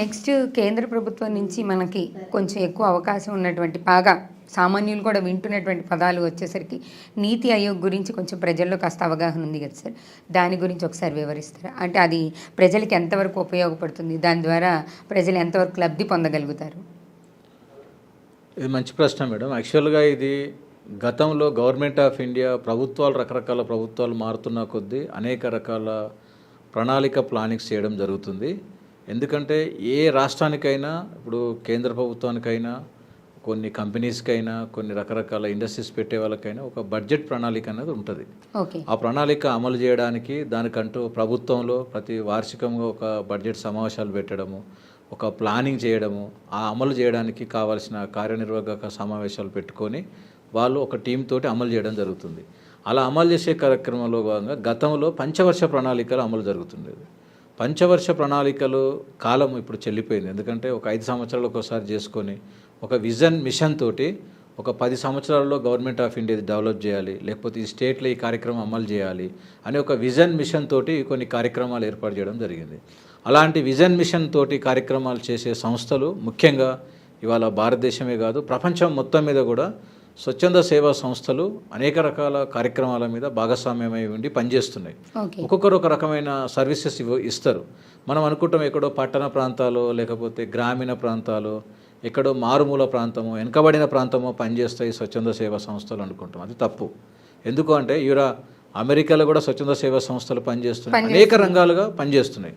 Next కేంద్ర ప్రభుత్వం నుంచి మనకి కొంచెం ఎక్కువ అవకాశం ఉన్నటువంటి బాగా సామాన్యులు కూడా వింటున్నటువంటి పదాలు వచ్చేసరికి నీతి ఆయోగ్ గురించి కొంచెం ప్రజల్లో కాస్త అవగాహన ఉంది కదా సార్. దాని గురించి ఒకసారి వివరిస్తారా? అంటే అది ప్రజలకి ఎంతవరకు ఉపయోగపడుతుంది? దాని ద్వారా ప్రజలు ఎంతవరకు లబ్ధి పొందగలుగుతారు? ఇది మంచి ప్రశ్న మేడం. యాక్చువల్గా ఇది గతంలో గవర్నమెంట్ ఆఫ్ ఇండియా ప్రభుత్వాలు రకరకాల ప్రభుత్వాలు మారుతున్న కొద్దీ అనేక రకాల ప్రణాళిక ప్లానింగ్స్ చేయడం జరుగుతుంది. ఎందుకంటే ఏ రాష్ట్రానికైనా ఇప్పుడు కేంద్ర ప్రభుత్వానికైనా కొన్ని కంపెనీస్కైనా కొన్ని రకరకాల ఇండస్ట్రీస్ పెట్టే వాళ్ళకైనా ఒక బడ్జెట్ ప్రణాళిక అనేది ఉంటుంది. ఆ ప్రణాళిక అమలు చేయడానికి దానికంటూ ప్రభుత్వంలో ప్రతి వార్షికంగా ఒక బడ్జెట్ సమావేశాలు పెట్టడము ఒక ప్లానింగ్ చేయడము ఆ అమలు చేయడానికి కావాల్సిన కార్యనిర్వాహక సమావేశాలు పెట్టుకొని వాళ్ళు ఒక టీం తోటి అమలు చేయడం జరుగుతుంది. అలా అమలు చేసే కార్యక్రమంలో భాగంగా గతంలో పంచవర్ష ప్రణాళికలు అమలు జరుగుతుండేది పంచవర్ష ప్రణాళికలు కాలం ఇప్పుడు చెల్లిపోయింది. ఎందుకంటే ఒక ఐదు సంవత్సరాలు ఒకసారి చేసుకొని ఒక విజన్ మిషన్ తోటి ఒక పది సంవత్సరాల్లో గవర్నమెంట్ ఆఫ్ ఇండియా డెవలప్ చేయాలి లేకపోతే ఈ స్టేట్లో ఈ కార్యక్రమం అమలు చేయాలి అనే ఒక విజన్ మిషన్ తోటి కొన్ని కార్యక్రమాలు ఏర్పాటు చేయడం జరిగింది. అలాంటి విజన్ మిషన్ తోటి కార్యక్రమాలు చేసే సంస్థలు ముఖ్యంగా ఇవాళ భారతదేశమే కాదు ప్రపంచం మొత్తం మీద కూడా స్వచ్ఛంద సేవా సంస్థలు అనేక రకాల కార్యక్రమాల మీద భాగస్వామ్యమై ఉండి పనిచేస్తున్నాయి. ఒక్కొక్కరు ఒక రకమైన సర్వీసెస్ ఇవ్వ ఇస్తారు. మనం అనుకుంటాం ఎక్కడో పట్టణ ప్రాంతాలు లేకపోతే గ్రామీణ ప్రాంతాలు ఎక్కడో మారుమూల ప్రాంతము వెనుకబడిన ప్రాంతమో పనిచేస్తాయి స్వచ్ఛంద సేవా సంస్థలు అనుకుంటాం. అది తప్పు. ఎందుకు అంటే ఇవరా అమెరికాలో కూడా స్వచ్ఛంద సేవా సంస్థలు పనిచేస్తున్నాయి. అనేక రంగాలుగా పనిచేస్తున్నాయి.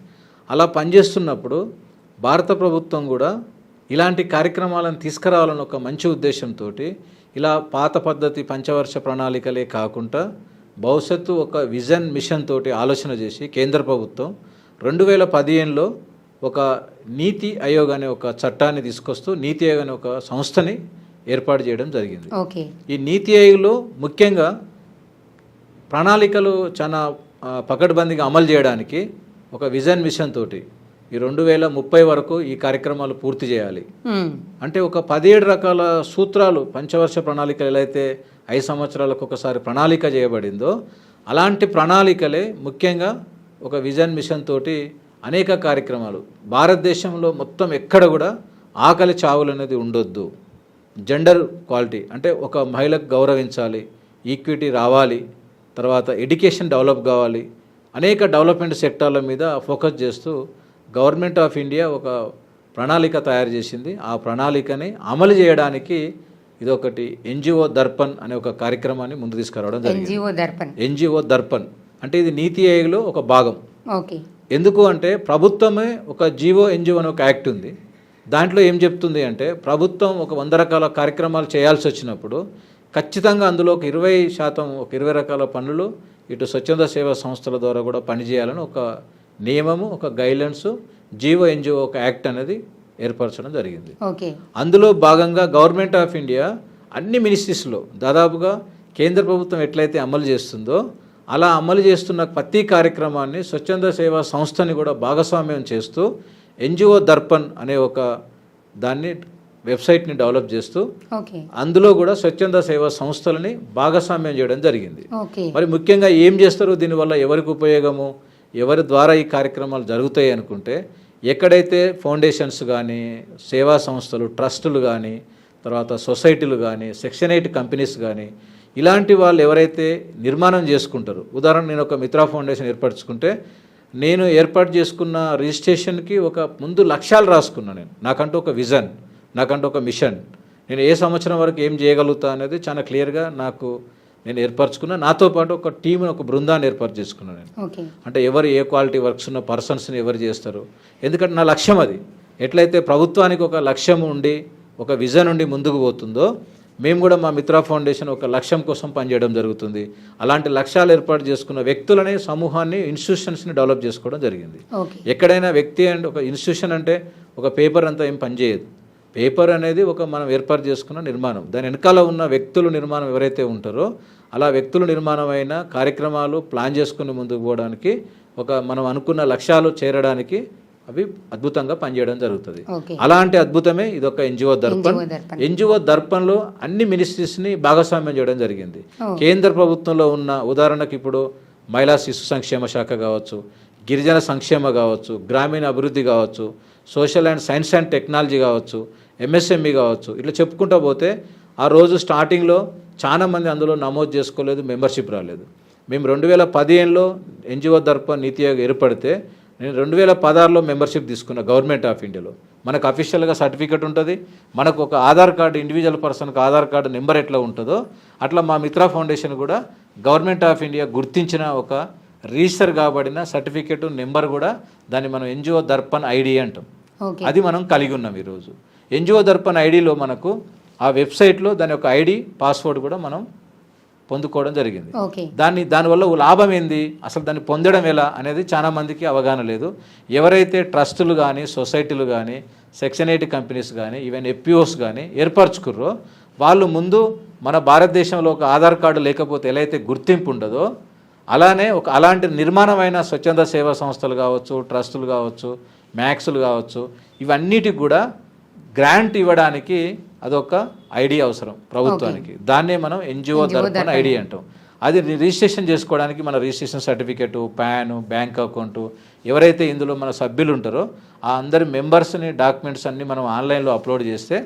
అలా పనిచేస్తున్నప్పుడు భారత ప్రభుత్వం కూడా ఇలాంటి కార్యక్రమాలను తీసుకురావాలని ఒక మంచి ఉద్దేశంతో ఇలా పాత పద్ధతి పంచవర్ష ప్రణాళికలే కాకుండా భవిష్యత్తు ఒక విజన్ మిషన్ తోటి ఆలోచన చేసి కేంద్ర ప్రభుత్వం రెండు వేల పదిహేనులో ఒక నీతి ఆయోగ్ అనే ఒక చట్టాన్ని తీసుకొస్తూ నీతి ఆయోగ్ అనే ఒక సంస్థని ఏర్పాటు చేయడం జరిగింది. ఈ నీతి ఆయోగ్లో ముఖ్యంగా ప్రణాళికలు చాలా పకడ్బందీగా అమలు చేయడానికి ఒక విజన్ మిషన్ తోటి ఈ రెండు వేల ముప్పై వరకు ఈ కార్యక్రమాలు పూర్తి చేయాలి. అంటే ఒక పదిహేడు రకాల సూత్రాలు పంచవర్ష ప్రణాళికలు ఎలా అయితే ఐదు సంవత్సరాలకు ఒకసారి ప్రణాళిక చేయబడిందో అలాంటి ప్రణాళికలే ముఖ్యంగా ఒక విజన్ మిషన్ తోటి అనేక కార్యక్రమాలు. భారతదేశంలో మొత్తం ఎక్కడ కూడా ఆకలి చావులు అనేది ఉండొద్దు. జెండర్ క్వాలిటీ అంటే ఒక మహిళకు గౌరవించాలి ఈక్విటీ రావాలి తర్వాత ఎడ్యుకేషన్ డెవలప్ కావాలి అనేక డెవలప్మెంట్ సెక్టార్ల మీద ఫోకస్ చేస్తూ గవర్నమెంట్ ఆఫ్ ఇండియా ఒక ప్రణాళిక తయారు చేసింది. ఆ ప్రణాళికని అమలు చేయడానికి ఇదొకటి ఎన్జిఓ దర్పణ్ అనే ఒక కార్యక్రమాన్ని ముందు తీసుకురావడం జరిగింది. ఎన్జిఓ దర్పణ్ ఎన్జిఓ దర్పణ్ అంటే ఇది నీతి ఆయోగ్లో ఒక భాగం. ఓకే. ఎందుకు అంటే ప్రభుత్వమే ఒక జీవో ఎన్జిఓ అనే ఒక యాక్ట్ ఉంది. దాంట్లో ఏం చెప్తుంది అంటే ప్రభుత్వం ఒక వంద రకాల కార్యక్రమాలు చేయాల్సి వచ్చినప్పుడు ఖచ్చితంగా అందులో ఒక ఇరవై శాతం ఒక ఇరవై రకాల పనులు ఇటు స్వచ్ఛంద సేవా సంస్థల ద్వారా కూడా పనిచేయాలని ఒక నియమము ఒక గైడ్లైన్స్ జీవో ఎన్జిఓ ఒక యాక్ట్ అనేది ఏర్పరచడం జరిగింది. ఓకే. అందులో భాగంగా గవర్నమెంట్ ఆఫ్ ఇండియా అన్ని మినిస్ట్రీస్లో దాదాపుగా కేంద్ర ప్రభుత్వం ఎట్లయితే అమలు చేస్తుందో అలా అమలు చేస్తున్న ప్రతి కార్యక్రమాన్ని స్వచ్ఛంద సేవా సంస్థని కూడా భాగస్వామ్యం చేస్తూ ఎన్జిఓ దర్పణ్ అనే ఒక దాన్ని వెబ్సైట్ని డెవలప్ చేస్తూ అందులో కూడా స్వచ్ఛంద సేవా సంస్థలని భాగస్వామ్యం చేయడం జరిగింది. మరి ముఖ్యంగా ఏం చేస్తారు దీనివల్ల ఎవరికి ఉపయోగము? ఎవరి ద్వారా ఈ కార్యక్రమాలు జరుగుతాయి అనుకుంటే ఎక్కడైతే ఫౌండేషన్స్ కానీ సేవా సంస్థలు ట్రస్టులు కానీ తర్వాత సొసైటీలు కానీ సెక్షన్ ఎయిట్ కంపెనీస్ కానీ ఇలాంటి వాళ్ళు ఎవరైతే నిర్మాణం చేసుకుంటారు ఉదాహరణ నేను ఒక మిత్రా ఫౌండేషన్ ఏర్పరచుకుంటే నేను ఏర్పాటు చేసుకున్న రిజిస్ట్రేషన్కి ఒక ముందు లక్ష్యాలు రాసుకున్నాను నేను. నాకంటూ ఒక విజన్ నాకంటూ ఒక మిషన్. నేను ఏ సంవత్సరం వరకు ఏం చేయగలుగుతా అనేది చాలా క్లియర్గా నాకు నేను ఏర్పరచుకున్నా నాతో పాటు ఒక టీంని ఒక బృందాన్ని ఏర్పాటు చేసుకున్నాను నేను. అంటే ఎవరు ఏ క్వాలిటీ వర్క్స్ ఉన్న పర్సన్స్ని ఎవరు చేస్తారు? ఎందుకంటే నా లక్ష్యం అది. ఎట్లయితే ప్రభుత్వానికి ఒక లక్ష్యం ఉండి ఒక విజన్ ఉండి ముందుకు పోతుందో మేము కూడా మా మిత్రా ఫౌండేషన్ ఒక లక్ష్యం కోసం పనిచేయడం జరుగుతుంది. అలాంటి లక్ష్యాలు ఏర్పాటు చేసుకున్న వ్యక్తులని సమూహాన్ని ఇన్స్టిట్యూషన్స్ని డెవలప్ చేసుకోవడం జరిగింది. ఎక్కడైనా వ్యక్తి అండ్ ఒక ఇన్స్టిట్యూషన్ అంటే ఒక పేపర్ అంతా ఏం పనిచేయదు. పేపర్ అనేది ఒక మనం ఏర్పాటు చేసుకున్న నిర్మాణం. దాని వెనకాల ఉన్న వ్యక్తుల నిర్మాణం ఎవరైతే ఉంటారో అలా వ్యక్తుల నిర్మాణమైన కార్యక్రమాలు ప్లాన్ చేసుకుని ముందుకు పోవడానికి ఒక మనం అనుకున్న లక్ష్యాలు చేరడానికి అవి అద్భుతంగా పనిచేయడం జరుగుతుంది. అలాంటి అద్భుతమే ఇది ఒక NGO Darpan. NGO Darpan. NGO దర్పణలో అన్ని మినిస్ట్రీస్ని భాగస్వామ్యం చేయడం జరిగింది. కేంద్ర ప్రభుత్వంలో ఉన్న ఉదాహరణకు ఇప్పుడు మహిళా శిశు సంక్షేమ శాఖ కావచ్చు గిరిజన సంక్షేమ కావచ్చు గ్రామీణ అభివృద్ధి కావచ్చు social and science and technology కావచ్చు ఎంఎస్ఎంఈ కావచ్చు ఇట్లా చెప్పుకుంటూ పోతే ఆ రోజు స్టార్టింగ్లో చాలా మంది అందులో నమోదు చేసుకోలేదు మెంబర్షిప్ రాలేదు. మేము రెండు వేల పదిహేనులో ఎన్జిఓ దర్ప నీతి ఆయోగ్ ఏర్పడితే నేను రెండు వేల పదహారులో మెంబర్షిప్ తీసుకున్నా గవర్నమెంట్ ఆఫ్ ఇండియాలో. మనకు అఫీషియల్గా సర్టిఫికేట్ ఉంటుంది మనకు ఒక ఆధార్ కార్డు ఇండివిజువల్ పర్సన్కి ఆధార్ కార్డు నెంబర్ ఎట్లా ఉంటుందో అట్లా మా మిత్రా ఫౌండేషన్ కూడా గవర్నమెంట్ ఆఫ్ ఇండియా గుర్తించిన ఒక రిజిస్టర్ కాబడిన సర్టిఫికేట్ నెంబర్ కూడా దాన్ని మనం ఎన్జిఓ దర్పణ్ ఐడి అంటాం. అది మనం కలిగి ఉన్నాం ఈరోజు. ఎన్జిఓ దర్పణ్ ఐడిలో మనకు ఆ వెబ్సైట్లో దాని యొక్క ఐడి పాస్వర్డ్ కూడా మనం పొందుకోవడం జరిగింది. దాన్ని దానివల్ల లాభం ఏంది? అసలు దాన్ని పొందడం ఎలా అనేది చాలా మందికి అవగాహన లేదు. ఎవరైతే ట్రస్టులు కానీ సొసైటీలు కానీ సెక్షన్ ఎయిట్ కంపెనీస్ కానీ ఈవెన్ ఎఫ్పిఓస్ కానీ ఏర్పరచుకుర్రో వాళ్ళు ముందు మన భారతదేశంలో ఒక ఆధార్ కార్డు లేకపోతే ఎలా అయితే గుర్తింపు ఉండదో అలానే ఒక అలాంటి నిర్మాణమైన స్వచ్ఛంద సేవా సంస్థలు కావచ్చు ట్రస్టులు కావచ్చు మ్యాక్స్లు కావచ్చు ఇవన్నిటికి కూడా గ్రాంట్ ఇవ్వడానికి అదొక ఐడి అవసరం ప్రభుత్వానికి. దాన్నే మనం ఎన్జిఓ తరఫున ఐడి అంటాం. అది రిజిస్ట్రేషన్ చేసుకోవడానికి మన registration certificate PAN bank account ఎవరైతే ఇందులో మన సభ్యులు ఉంటారో ఆ అందరి మెంబర్స్ని డాక్యుమెంట్స్ అన్ని మనం ఆన్లైన్లో అప్లోడ్ చేస్తే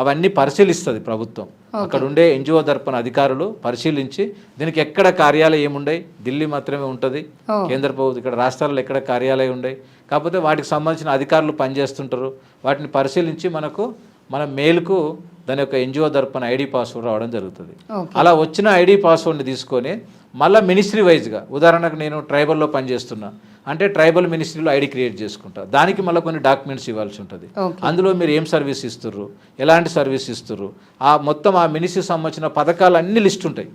అవన్నీ పరిశీలిస్తుంది ప్రభుత్వం. అక్కడ ఉండే ఎన్జిఓ తరపున అధికారులు పరిశీలించి దీనికి ఎక్కడ కార్యాలయం ఏముండయి ఢిల్లీ మాత్రమే ఉంటుంది. కేంద్ర ప్రభుత్వం ఇక్కడ రాష్ట్రాల్లో ఎక్కడ కార్యాలయం ఉండయి కాకపోతే వాటికి సంబంధించిన అధికారులు పనిచేస్తుంటారు. వాటిని పరిశీలించి మనకు మన మెయిల్కు దాని యొక్క ఎన్జిఓ తరపున ఐడి పాస్వర్డ్ రావడం జరుగుతుంది. అలా వచ్చిన ఐడి పాస్వర్డ్ని తీసుకొని మళ్ళీ మినిస్ట్రీ వైజ్గా ఉదాహరణకు నేను ట్రైబల్లో పనిచేస్తున్నా. అంటే ట్రైబల్ మినిస్ట్రీలో ఐడి క్రియేట్ చేసుకుంటా దానికి మళ్ళీ కొన్ని డాక్యుమెంట్స్ ఇవ్వాల్సి ఉంటుంది. అందులో మీరు ఏం సర్వీస్ ఇస్తుర్రు? ఎలాంటి సర్వీస్ ఇస్తుర్రు? ఆ మొత్తం ఆ మినిస్ట్రీకి సంబంధించిన పథకాలు అన్ని లిస్ట్ ఉంటాయి.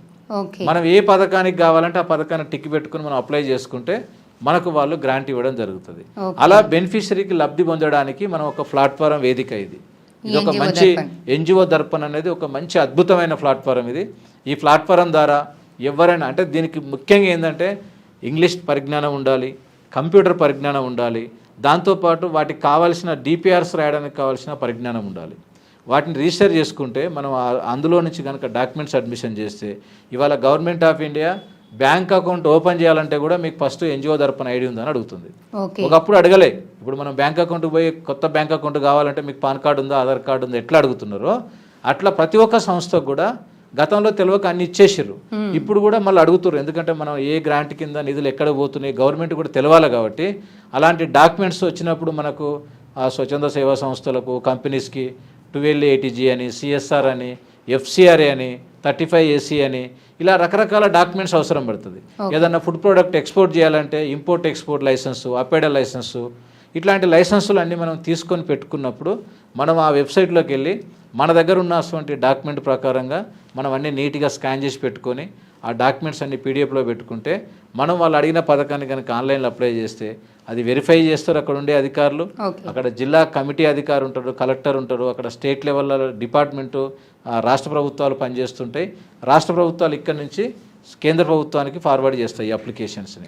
మనం ఏ పథకానికి కావాలంటే ఆ పథకాన్ని టిక్ పెట్టుకుని మనం అప్లై చేసుకుంటే మనకు వాళ్ళు గ్రాంట్ ఇవ్వడం జరుగుతుంది. అలా బెనిఫిషరీకి లబ్ధి పొందడానికి మనం ఒక ప్లాట్ఫారం వేదిక ఇది. ఇది ఒక మంచి. ఎన్జిఓ దర్పణ్ అనేది ఒక మంచి అద్భుతమైన ప్లాట్ఫారం ఇది. ఈ ప్లాట్ఫారం ద్వారా ఎవరైనా అంటే దీనికి ముఖ్యంగా ఏంటంటే ఇంగ్లీష్ పరిజ్ఞానం ఉండాలి కంప్యూటర్ పరిజ్ఞానం ఉండాలి. దాంతోపాటు వాటికి కావాల్సిన డిపిఆర్స్ రాయడానికి కావాల్సిన పరిజ్ఞానం ఉండాలి. వాటిని రిజిస్టర్ చేసుకుంటే మనం అందులో నుంచి కనుక డాక్యుమెంట్స్ అడ్మిషన్ చేస్తే ఇవాళ government of India bank account open చేయాలంటే కూడా మీకు ఫస్ట్ ఎన్జిఓ తరపున ఐడి ఉందని అడుగుతుంది. ఒకప్పుడు అడగలే. ఇప్పుడు మనం బ్యాంక్ అకౌంట్ పోయి కొత్త బ్యాంక్ అకౌంట్ కావాలంటే మీకు పాన్ కార్డు ఉందా ఆధార్ కార్డు ఉందా ఎట్లా అడుగుతున్నారో అట్లా ప్రతి ఒక్క సంస్థకు కూడా గతంలో తెలియక అన్ని ఇచ్చేసారు ఇప్పుడు కూడా మళ్ళీ అడుగుతారు ఎందుకంటే మనం ఏ గ్రాంట్ కింద నిధులు ఎక్కడ పోతున్నాయి గవర్నమెంట్ కూడా తెలవాలి కాబట్టి అలాంటి డాక్యుమెంట్స్ వచ్చినప్పుడు మనకు ఆ స్వచ్ఛంద సేవా సంస్థలకు కంపెనీస్కి ట్వెల్వ్ ఏటీజీ అని సిఎస్ఆర్ అని ఎఫ్సిఆర్ఏ అని థర్టీ ఫైవ్ ఏసీ అని ఇలా రకరకాల డాక్యుమెంట్స్ అవసరం పడుతుంది. ఏదన్నా ఫుడ్ ప్రోడక్ట్ ఎక్స్పోర్ట్ చేయాలంటే import export license APEDA license ఇట్లాంటి లైసెన్సులు అన్నీ మనం తీసుకొని పెట్టుకున్నప్పుడు మనం ఆ వెబ్సైట్లోకి వెళ్ళి మన దగ్గర ఉన్నటువంటి డాక్యుమెంట్ ప్రకారంగా మనం అన్నీ నీట్గా స్కాన్ చేసి పెట్టుకొని ఆ డాక్యుమెంట్స్ అన్ని పీడిఎఫ్లో పెట్టుకుంటే మనం వాళ్ళు అడిగిన పథకాన్ని కనుక ఆన్లైన్లో అప్లై చేస్తే అది వెరిఫై చేస్తారు అక్కడ ఉండే అధికారులు. అక్కడ జిల్లా కమిటీ అధికారి ఉంటారు కలెక్టర్ ఉంటారు అక్కడ స్టేట్ లెవెల్లో డిపార్ట్మెంటు రాష్ట్ర ప్రభుత్వాలు పనిచేస్తుంటాయి. రాష్ట్ర ప్రభుత్వాలు ఇక్కడ నుంచి కేంద్ర ప్రభుత్వానికి ఫార్వర్డ్ చేస్తాయి ఈ అప్లికేషన్స్ని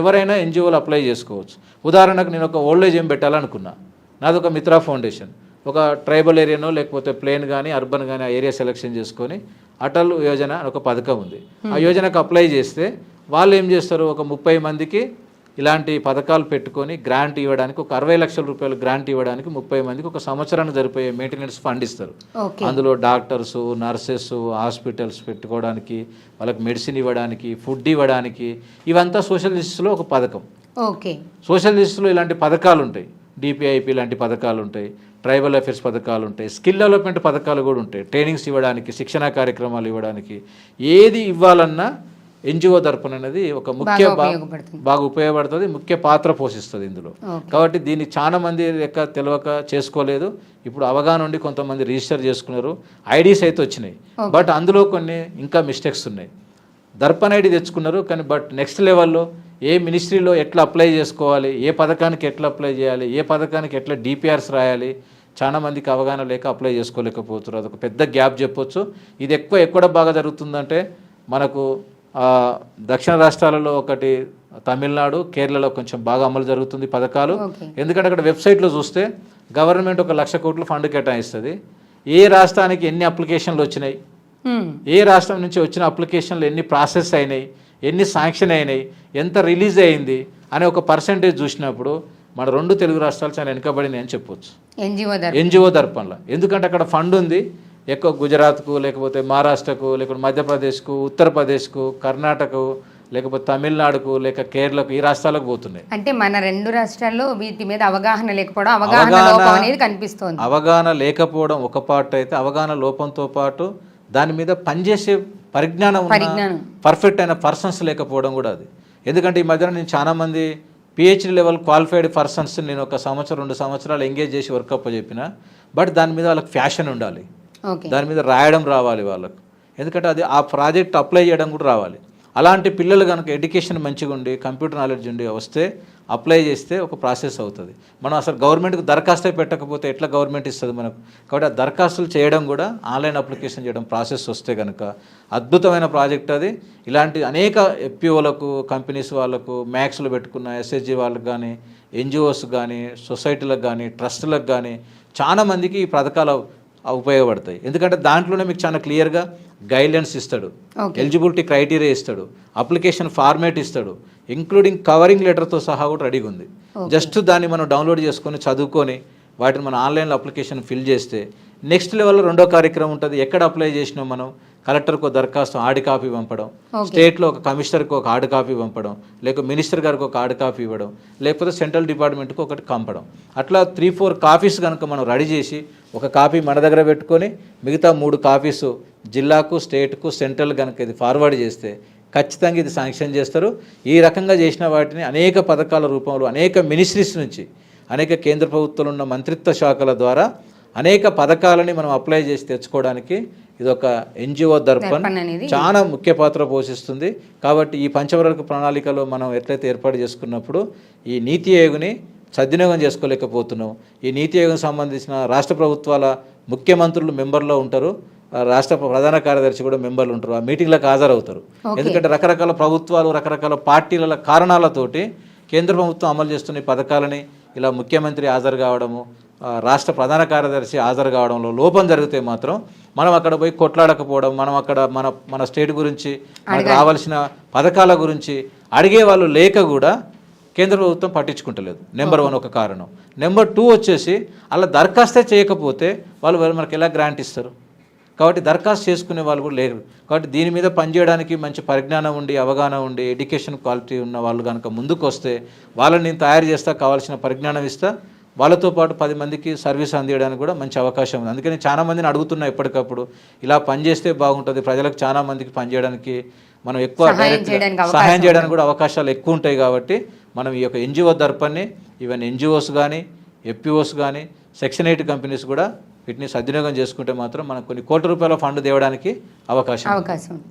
ఎవరైనా ఎన్జిఓలు అప్లై చేసుకోవచ్చు. ఉదాహరణకు నేను ఒక ఓల్డ్ ఏజ్ ఏం పెట్టాలనుకున్నా. నాది ఒక మిత్రా ఫౌండేషన్. ఒక ట్రైబల్ ఏరియానో లేకపోతే ప్లేన్ కానీ అర్బన్ కానీ ఆ ఏరియా సెలెక్షన్ చేసుకొని అటల్ యోజన అని ఒక పథకం ఉంది. ఆ యోజనకు అప్లై చేస్తే వాళ్ళు ఏం చేస్తారు? ఒక ముప్పై మందికి ఇలాంటి పథకాలు పెట్టుకొని గ్రాంట్ ఇవ్వడానికి ఒక అరవై లక్షల రూపాయలు గ్రాంట్ ఇవ్వడానికి ముప్పై మందికి ఒక సంవత్సరానికి సరిపోయే మెయింటెనెన్స్ ఫండ్ ఇస్తారు. అందులో డాక్టర్స్ నర్సెస్ హాస్పిటల్స్ పెట్టుకోవడానికి వాళ్ళకి మెడిసిన్ ఇవ్వడానికి ఫుడ్ ఇవ్వడానికి ఇవంతా సోషల్ లిస్టులో ఒక పథకం. ఓకే. సోషల్ లిస్టులో ఇలాంటి పథకాలు ఉంటాయి డిపిఐపి లాంటి పథకాలు ఉంటాయి ట్రైబల్ అఫేర్స్ పథకాలు ఉంటాయి స్కిల్ డెవలప్మెంట్ పథకాలు కూడా ఉంటాయి. ట్రైనింగ్స్ ఇవ్వడానికి శిక్షణ కార్యక్రమాలు ఇవ్వడానికి. ఏది ఇవ్వాలన్నా ఎన్జిఓ తరపున అనేది ఒక ముఖ్య బాగా ఉపయోగపడుతుంది. బాగా ఉపయోగపడుతుంది ముఖ్య పాత్ర పోషిస్తుంది ఇందులో. కాబట్టి దీన్ని చాలా మంది లెక్క తెలియక చేసుకోలేదు. ఇప్పుడు అవగాహన ఉండి కొంతమంది రిజిస్టర్ చేసుకున్నారు. ఐడీస్ అయితే వచ్చినాయి. బట్ అందులో కొన్ని ఇంకా మిస్టేక్స్ ఉన్నాయి. దర్పణ్ ఐడి తెచ్చుకున్నారు కానీ బట్ నెక్స్ట్ లెవెల్లో ఏ మినిస్ట్రీలో ఎట్లా అప్లై చేసుకోవాలి ఏ పథకానికి ఎట్లా అప్లై చేయాలి ఏ పథకానికి ఎట్లా డిపిఆర్స్ రాయాలి చాలా మందికి అవగాహన లేక అప్లై చేసుకోలేకపోతున్నారు. అదొక పెద్ద గ్యాప్ చెప్పొచ్చు. ఇది ఎక్కువ ఎక్కడ బాగా జరుగుతుందంటే మనకు దక్షిణ రాష్ట్రాలలో ఒకటి తమిళనాడు కేరళలో కొంచెం బాగా అమలు జరుగుతుంది పథకాలు. ఎందుకంటే అక్కడ వెబ్సైట్లో చూస్తే గవర్నమెంట్ ఒక లక్ష కోట్ల ఫండ్ కేటాయిస్తుంది. ఏ రాష్ట్రానికి ఎన్ని అప్లికేషన్లు వచ్చినాయి. ఏ రాష్ట్రం నుంచి వచ్చిన అప్లికేషన్లు ఎన్ని ప్రాసెస్ అయినాయి? ఎన్ని శాంక్షన్ అయినాయి? ఎంత రిలీజ్ అయింది? అనే ఒక పర్సంటేజ్ చూసినప్పుడు మన రెండు తెలుగు రాష్ట్రాలు చాలా వెనుకబడినాయి అని చెప్పొచ్చు. ఎన్జిఓ దర్పణలో. ఎందుకంటే అక్కడ ఫండ్ ఉంది. ఎక్కువ గుజరాత్కు లేకపోతే మహారాష్ట్రకు లేకపోతే మధ్యప్రదేశ్కు ఉత్తరప్రదేశ్కు కర్ణాటకకు లేకపోతే తమిళనాడుకు లేక కేరళకు ఈ రాష్ట్రాలకు పోతున్నాయి. అంటే మన రెండు రాష్ట్రాల్లో వీటి మీద అవగాహన లేకపోవడం అవగాహన లోపం అనేది కనిపిస్తోంది. అవగాహన లేకపోవడం ఒక పార్ట్ అయితే అవగాహన లోపంతో పాటు దాని మీద పనిచేసే పరిజ్ఞానం. పర్ఫెక్ట్ అయిన పర్సన్స్ లేకపోవడం కూడా అది. ఎందుకంటే ఈ మధ్యన నేను చాలా మంది పిహెచ్డి లెవెల్ క్వాలిఫైడ్ పర్సన్స్ నేను ఒక సంవత్సరం రెండు సంవత్సరాలు ఎంగేజ్ చేసి వర్క్ అప్ చెప్పిన బట్ దాని మీద వాళ్ళకి ఫ్యాషన్ ఉండాలి. దాని మీద రాయడం రావాలి వాళ్ళకు. ఎందుకంటే అది ఆ ప్రాజెక్ట్ అప్లై చేయడం కూడా రావాలి. అలాంటి పిల్లలు కనుక ఎడ్యుకేషన్ మంచిగా ఉండి కంప్యూటర్ నాలెడ్జ్ ఉండి వస్తే అప్లై చేస్తే ఒక ప్రాసెస్ అవుతుంది. మనం అసలు గవర్నమెంట్కి దరఖాస్తే పెట్టకపోతే ఎట్లా గవర్నమెంట్ ఇస్తుంది మనకు? కాబట్టి ఆ దరఖాస్తులు చేయడం కూడా ఆన్లైన్ అప్లికేషన్ చేయడం ప్రాసెస్ వస్తే కనుక అద్భుతమైన ప్రాజెక్ట్ అది. ఇలాంటి అనేక ఎఫ్పిఓలకు కంపెనీస్ వాళ్ళకు మ్యాక్స్లో పెట్టుకున్న ఎస్ఎస్జి వాళ్ళకు కానీ ఎన్జిఓస్ కానీ సొసైటీలకు కానీ ట్రస్టులకు కానీ చాలా మందికి ఈ పథకాలు ఉపయోగపడతాయి. ఎందుకంటే దాంట్లోనే మీకు చాలా క్లియర్గా గైడ్లైన్స్ ఇస్తాడు. ఎలిజిబిలిటీ క్రైటీరియా ఇస్తాడు. అప్లికేషన్ ఫార్మేట్ ఇస్తాడు. ఇంక్లూడింగ్ కవరింగ్ లెటర్తో సహా కూడా రెడీగా ఉంది. జస్ట్ దాన్ని మనం డౌన్లోడ్ చేసుకొని చదువుకొని వాటిని మనం ఆన్లైన్లో అప్లికేషన్ ఫిల్ చేస్తే నెక్స్ట్ లెవెల్లో రెండో కార్యక్రమం ఉంటుంది. ఎక్కడ అప్లై చేసినాం మనం? కలెక్టర్కు దరఖాస్తు హార్డ్ కాపీ పంపడం స్టేట్లో ఒక కమిషనర్కి ఒక హార్డ్ కాపీ పంపడం లేక మినిస్టర్ గారికి ఒక హార్డ్ కాపీ ఇవ్వడం లేకపోతే సెంట్రల్ డిపార్ట్మెంట్కి ఒకటి పంపడం అట్లా త్రీ ఫోర్ కాపీస్ కనుక మనం రెడీ చేసి ఒక కాపీ మన దగ్గర పెట్టుకొని మిగతా మూడు కాపీసు జిల్లాకు స్టేట్కు సెంట్రల్ కనుక ఇది ఫార్వర్డ్ చేస్తే ఖచ్చితంగా ఇది శాంక్షన్ చేస్తారు. ఈ రకంగా చేసిన వాటిని అనేక పథకాల రూపంలో అనేక మినిస్ట్రీస్ నుంచి అనేక కేంద్ర ప్రభుత్వంలో ఉన్న మంత్రిత్వ శాఖల ద్వారా అనేక పథకాలని మనం అప్లై చేసి తెచ్చుకోవడానికి ఇది ఒక ఎన్జిఓ దర్పణ్ చాలా ముఖ్య పాత్ర పోషిస్తుంది. కాబట్టి ఈ పంచవర్గ ప్రణాళికలో మనం ఎట్లయితే ఏర్పాటు చేసుకున్నప్పుడు ఈ నీతి ఆయోగ్ని సద్వినియోగం చేసుకోలేకపోతున్నాం ఈ నీతి ఆయోగం సంబంధించిన రాష్ట్ర ప్రభుత్వాల ముఖ్యమంత్రులు మెంబర్లో ఉంటారు. రాష్ట్ర ప్రధాన కార్యదర్శి కూడా మెంబర్లు ఉంటారు. ఆ మీటింగ్లకు హాజరవుతారు. ఎందుకంటే రకరకాల ప్రభుత్వాలు రకరకాల పార్టీల కారణాలతోటి కేంద్ర ప్రభుత్వం అమలు చేస్తున్న ఈ పథకాలని ఇలా ముఖ్యమంత్రి హాజరు కావడము రాష్ట్ర ప్రధాన కార్యదర్శి హాజరు కావడంలో లోపం జరిగితే మాత్రం మనం అక్కడ పోయి కొట్లాడకపోవడం మనం అక్కడ మన మన స్టేట్ గురించి మనకు రావాల్సిన పథకాల గురించి అడిగే వాళ్ళు లేక కూడా కేంద్ర ప్రభుత్వం పట్టించుకుంటలేదు. నెంబర్ వన్ ఒక కారణం. నెంబర్ టూ వచ్చేసి అలా దరఖాస్తే చేయకపోతే వాళ్ళు వాళ్ళు మనకి ఎలా గ్రాంట్ ఇస్తారు? కాబట్టి దరఖాస్తు చేసుకునే వాళ్ళు కూడా లేరు. కాబట్టి దీని మీద పనిచేయడానికి మంచి పరిజ్ఞానం ఉండి అవగాహన ఉండి ఎడ్యుకేషన్ క్వాలిటీ ఉన్న వాళ్ళు కనుక ముందుకు వస్తే వాళ్ళని నేను తయారు చేస్తా కావాల్సిన పరిజ్ఞానం ఇస్తా వాళ్ళతో పాటు పది మందికి సర్వీస్ అందించడానికి కూడా మంచి అవకాశం ఉంది. అందుకని చాలా మందిని అడుగుతున్నా ఎప్పటికప్పుడు ఇలా పనిచేస్తే బాగుంటుంది ప్రజలకు చాలా మందికి పనిచేయడానికి మనం ఎక్కువ సహాయం చేయడానికి కూడా అవకాశాలు ఎక్కువ ఉంటాయి కాబట్టి మనం ఈ యొక్క ఎన్జిఓ దర్పణ్ణి ఈవెన్ ఎన్జిఓస్ కానీ ఎఫ్పిఓస్ కానీ సెక్షన్ ఎయిట్ కంపెనీస్ కూడా వీటిని సద్వినియోగం చేసుకుంటే మాత్రం మనకు కొన్ని కోట్ల రూపాయల ఫండ్ తేవడానికి అవకాశం. అవకాశం ఉంది.